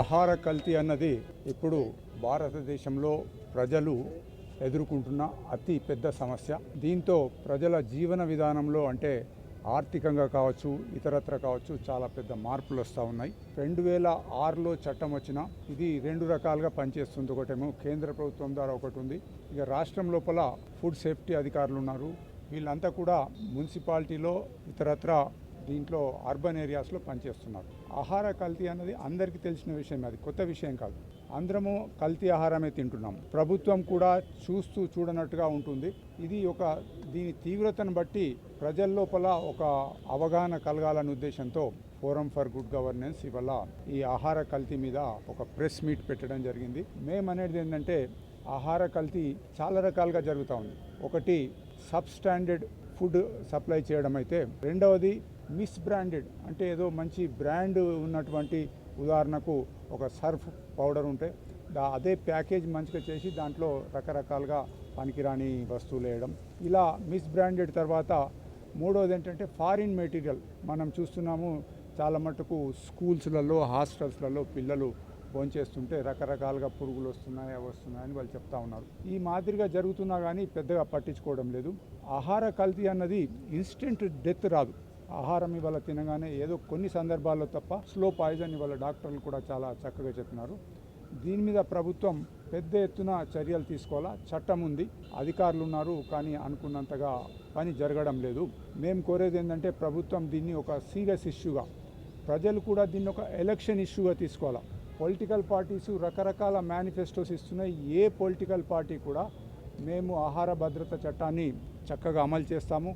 ఆహార కల్తీ అన్నది ఇప్పుడు భారతదేశంలో ప్రజలు ఎదుర్కొంటున్న అతి పెద్ద సమస్య. దీంతో ప్రజల జీవన విధానంలో అంటే ఆర్థికంగా కావచ్చు ఇతరత్ర కావచ్చు చాలా పెద్ద మార్పులు వస్తూ ఉన్నాయి. రెండు వేల ఆరులో చట్టం వచ్చిన ఇది రెండు రకాలుగా పనిచేస్తుంది. ఒకటేమో కేంద్ర ప్రభుత్వం ద్వారా ఒకటి ఉంది. ఇక రాష్ట్రం లోపల ఫుడ్ సేఫ్టీ అధికారులు ఉన్నారు. వీళ్ళంతా కూడా మున్సిపాలిటీలో ఇతరత్ర దీంట్లో అర్బన్ ఏరియాస్లో పనిచేస్తున్నారు. ఆహార కల్తీ అన్నది అందరికీ తెలిసిన విషయం అది కొత్త విషయం కాదు. అందరము కల్తీ ఆహారమే తింటున్నాం ప్రభుత్వం కూడా చూస్తూ చూడనట్టుగా ఉంటుంది. ఇది ఒక దీని తీవ్రతను బట్టి ప్రజల లోపల ఒక అవగాహన కలగాలనే ఉద్దేశంతో ఫోరం ఫర్ గుడ్ గవర్నెన్స్ ఇవాళ ఈ ఆహార కల్తీ మీద ఒక ప్రెస్ మీట్ పెట్టడం జరిగింది. మేము అనేది ఏంటంటే ఆహార కల్తీ చాలా రకాలుగా జరుగుతూ ఉంది. ఒకటి సబ్ స్టాండర్డ్ ఫుడ్ సప్లై చేయడం అయితే రెండవది మిస్ బ్రాండెడ్ అంటే ఏదో మంచి బ్రాండ్ ఉన్నటువంటి ఉదాహరణకు ఒక సర్ఫ్ పౌడర్ ఉంటే దా అదే ప్యాకేజ్ మంచిగా చేసి దాంట్లో రకరకాలుగా పనికిరాని వస్తువులు వేయడం. ఇలా మిస్ బ్రాండెడ్ తర్వాత మూడవది ఏంటంటే ఫారిన్ మెటీరియల్ మనం చూస్తున్నాము చాలా మటుకు స్కూల్స్లలో హాస్టల్స్లలో పిల్లలు భోంచేస్తుంటే రకరకాలుగా పురుగులు వస్తున్నాయి అవి వస్తున్నాయని వాళ్ళు చెప్తా ఉన్నారు. ఈ మాదిరిగా జరుగుతున్నా కానీ పెద్దగా పట్టించుకోవడం లేదు. ఆహార కల్తీ అన్నది ఇన్స్టెంట్ డెత్ రాదు. ఆహారం ఇవాళ తినగానే ఏదో కొన్ని సందర్భాల్లో తప్ప స్లో పాయిజన్ ఇవాళ డాక్టర్లు కూడా చాలా చక్కగా చెప్పినారు. దీని మీద ప్రభుత్వం పెద్ద ఎత్తున చర్యలు తీసుకోవాలా? చట్టం ఉంది అధికారులు ఉన్నారు కానీ అనుకున్నంతగా పని జరగడం లేదు. మేము కోరేది ఏంటంటే ప్రభుత్వం దీన్ని ఒక సీరియస్ ఇష్యూగా ప్రజలు కూడా దీన్ని ఒక ఎలక్షన్ ఇష్యూగా తీసుకోవాలా? పొలిటికల్ పార్టీస్ రకరకాల మేనిఫెస్టోస్ ఇస్తున్నాయి. ఏ పొలిటికల్ పార్టీ కూడా మేము ఆహార భద్రత చట్టాన్ని చక్కగా అమలు చేస్తాము.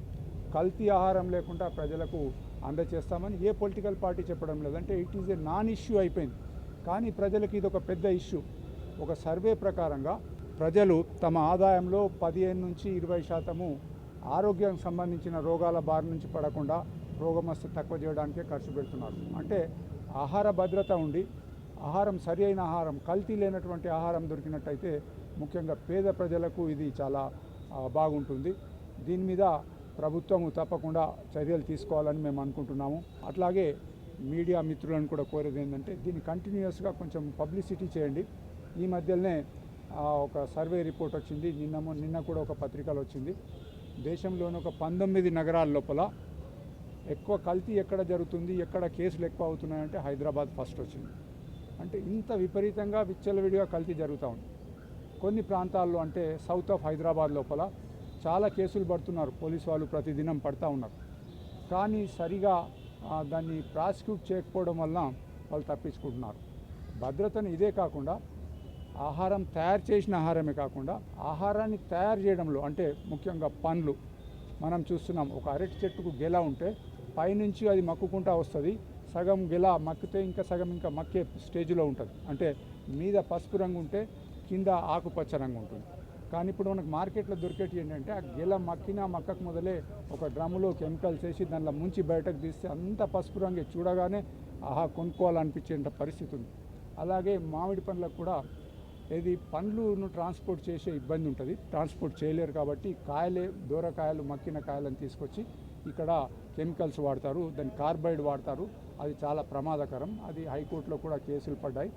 కల్తీ ఆహారం లేకుండా ప్రజలకు అందజేస్తామని ఏ పొలిటికల్ పార్టీ చెప్పడం లేదంటే it is a non issue అయిపోయింది. కానీ ప్రజలకు ఇది ఒక పెద్ద ఇష్యూ ఒక సర్వే ప్రకారంగా ప్రజలు తమ ఆదాయంలో పదిహేను నుంచి ఇరవై శాతము ఆరోగ్యానికి సంబంధించిన రోగాల బారి నుంచి పడకుండా రోగమస్తు తక్కువ చేయడానికే ఖర్చు పెడుతున్నారు. అంటే ఆహార భద్రత ఉండి ఆహారం సరి అయిన ఆహారం కల్తీ లేనటువంటి ఆహారం దొరికినట్టయితే ముఖ్యంగా పేద ప్రజలకు ఇది చాలా బాగుంటుంది. దీని మీద ప్రభుత్వము తప్పకుండా చర్యలు తీసుకోవాలని మేము అనుకుంటున్నాము. అట్లాగే మీడియా మిత్రులను కూడా కోరేది ఏంటంటే దీన్ని కంటిన్యూస్గా కొంచెం పబ్లిసిటీ చేయండి. ఈ మధ్యలోనే ఒక సర్వే రిపోర్ట్ వచ్చింది. నిన్న నిన్న కూడా ఒక పత్రికలో వచ్చింది. దేశంలోని ఒక పంతొమ్మిది నగరాల లోపల ఎక్కువ కల్తీ ఎక్కడ జరుగుతుంది ఎక్కడ కేసులు ఎక్కువ అవుతున్నాయంటే హైదరాబాద్ ఫస్ట్ వచ్చింది. అంటే ఇంత విపరీతంగా విచ్చలవిడిగా కల్తీ జరుగుతూ ఉంది. కొన్ని ప్రాంతాల్లో అంటే సౌత్ ఆఫ్ హైదరాబాద్ లోపల చాలా కేసులు పడుతున్నారు. పోలీస్ వాళ్ళు ప్రతిదినం పడతా ఉన్నారు. కానీ సరిగా దాన్ని ప్రాసిక్యూట్ చేయకపోవడం వల్ల వాళ్ళు తప్పించుకుంటున్నారు. భద్రతను ఇదే కాకుండా ఆహారం తయారు చేసిన ఆహారమే కాకుండా ఆహారాన్ని తయారు చేయడంలో అంటే ముఖ్యంగా పండ్లు మనం చూస్తున్నాం ఒక అరటి చెట్టుకు గెల ఉంటే పైనుంచి అది మక్కుకుంటా వస్తుంది. సగం గెల మక్కితే ఇంకా సగం ఇంకా మక్కే స్టేజ్లో ఉంటుంది. అంటే మీద పసుపు రంగు ఉంటే కింద ఆకుపచ్చ రంగు ఉంటుంది. కానీ ఇప్పుడు మనకు మార్కెట్లో దొరికేటి ఏంటంటే ఆ గెల మక్కిన మక్కకు మొదలే ఒక డ్రమ్ములో కెమికల్స్ వేసి దానిలో ముంచి బయటకు తీస్తే అంత పసుపు రంగు చూడగానే ఆహా కొనుక్కోవాలనిపించేంత పరిస్థితి ఉంది. అలాగే మామిడి పండ్లకు కూడా ఇది పండ్లను ట్రాన్స్పోర్ట్ చేసే ఇబ్బంది ఉంటుంది. ట్రాన్స్పోర్ట్ చేయలేరు కాబట్టి కాయలే దూరకాయలు మక్కిన కాయలను తీసుకొచ్చి ఇక్కడ కెమికల్స్ వాడతారు దాన్ని కార్బైడ్ వాడతారు. అది చాలా ప్రమాదకరం. అది హైకోర్టులో కూడా కేసులు పడ్డాయి.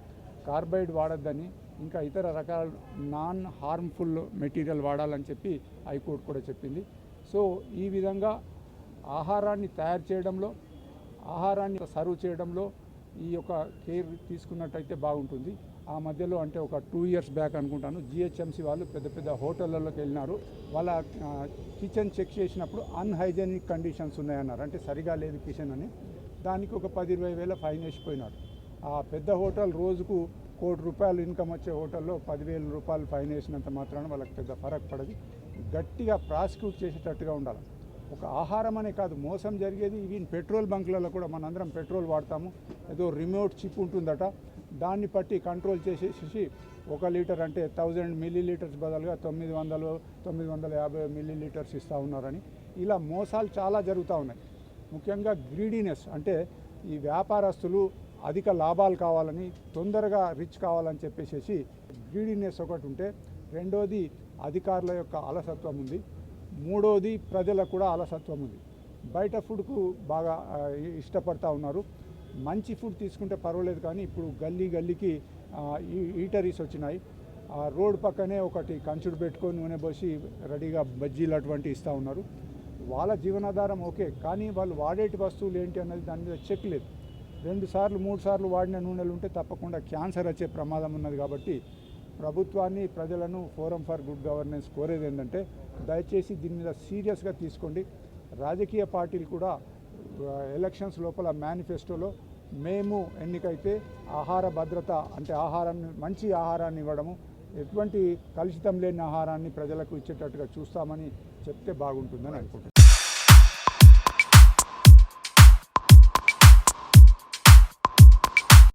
కార్బైడ్ వాడొద్దని ఇంకా ఇతర రకాల నాన్ హార్మ్ఫుల్ మెటీరియల్ వాడాలని చెప్పి హైకోర్టు కూడా చెప్పింది. సో ఈ విధంగా ఆహారాన్ని తయారు చేయడంలో ఆహారాన్ని సర్వ్ చేయడంలో ఈ యొక్క కేర్ తీసుకున్నట్టయితే బాగుంటుంది. ఆ మధ్యలో అంటే ఒక టూ ఇయర్స్ బ్యాక్ అనుకుంటాను జిహెచ్ఎంసీ వాళ్ళు పెద్ద పెద్ద హోటళ్ళలోకి వెళ్ళినారు. వాళ్ళ కిచెన్ చెక్ చేసినప్పుడు అన్హైజెనిక్ కండిషన్స్ ఉన్నాయన్నారు. అంటే సరిగా లేదు కిచెన్ అని. దానికి ఒక పది ఇరవై వేల ఫైన్ వేసిపోయినారు. ఆ పెద్ద హోటల్ రోజుకు కోటి రూపాయలు ఇన్కమ్ వచ్చే హోటల్లో పదివేల రూపాయలు ఫైన్ వేసినంత మాత్రాన వాళ్ళకి పెద్ద ఫరక్ పడదు. గట్టిగా ప్రాసిక్యూట్ చేసేటట్టుగా ఉండాలి. ఒక ఆహారం అనే కాదు మోసం జరిగేది. ఈవెన్ పెట్రోల్ బంకులలో కూడా మనందరం పెట్రోల్ వాడతాము. ఏదో రిమోట్ చిప్ ఉంటుందట. దాన్ని బట్టి కంట్రోల్ చేసేసి ఒక లీటర్ అంటే థౌజండ్ మిల్లీ లీటర్స్ బదులుగా తొమ్మిది వందలు తొమ్మిది వందల యాభై మిల్లీ లీటర్స్ ఇస్తూ ఉన్నారని. ఇలా మోసాలు చాలా జరుగుతూ ఉన్నాయి. ముఖ్యంగా గ్రీడీనెస్ అంటే ఈ వ్యాపారస్తులు అధిక లాభాలు కావాలని తొందరగా రిచ్ కావాలని చెప్పేసి గ్రీడీనెస్ ఒకటి ఉంటే రెండోది అధికారుల యొక్క అలసత్వం ఉంది. మూడోది ప్రజలకు కూడా అలసత్వం ఉంది. బయట ఫుడ్కు బాగా ఇష్టపడతా ఉన్నారు. మంచి ఫుడ్ తీసుకుంటే పర్వాలేదు కానీ ఇప్పుడు గల్లీ గల్లీకి ఈటరీస్ వచ్చినాయి. రోడ్ పక్కనే ఒకటి కంచుడు పెట్టుకొని నూనె పోసి రెడీగా బజ్జీలు అటువంటి ఇస్తూ ఉన్నారు. వాళ్ళ జీవనాధారం ఓకే కానీ వాళ్ళు వాడేటి వస్తువులు ఏంటి అన్నది దాని మీద చెక్ లేదు. రెండు సార్లు మూడు సార్లు వాడిన నూనెలు ఉంటే తప్పకుండా క్యాన్సర్ వచ్చే ప్రమాదం ఉన్నది కాబట్టి ప్రభుత్వాన్ని ప్రజలను ఫోరం ఫర్ గుడ్ గవర్నెన్స్ కోరేది ఏంటంటే దయచేసి దీని మీద సీరియస్గా తీసుకోండి. రాజకీయ పార్టీలు కూడా ఎలక్షన్స్ లోపల మేనిఫెస్టోలో మేము ఎన్నికైతే ఆహార భద్రత అంటే ఆహారాన్ని మంచి ఆహారాన్ని ఇవ్వడము ఎటువంటి కలుషితం లేని ఆహారాన్ని ప్రజలకు ఇచ్చేటట్టుగా చూస్తామని చెప్తే బాగుంటుందని అనుకుంటున్నాను.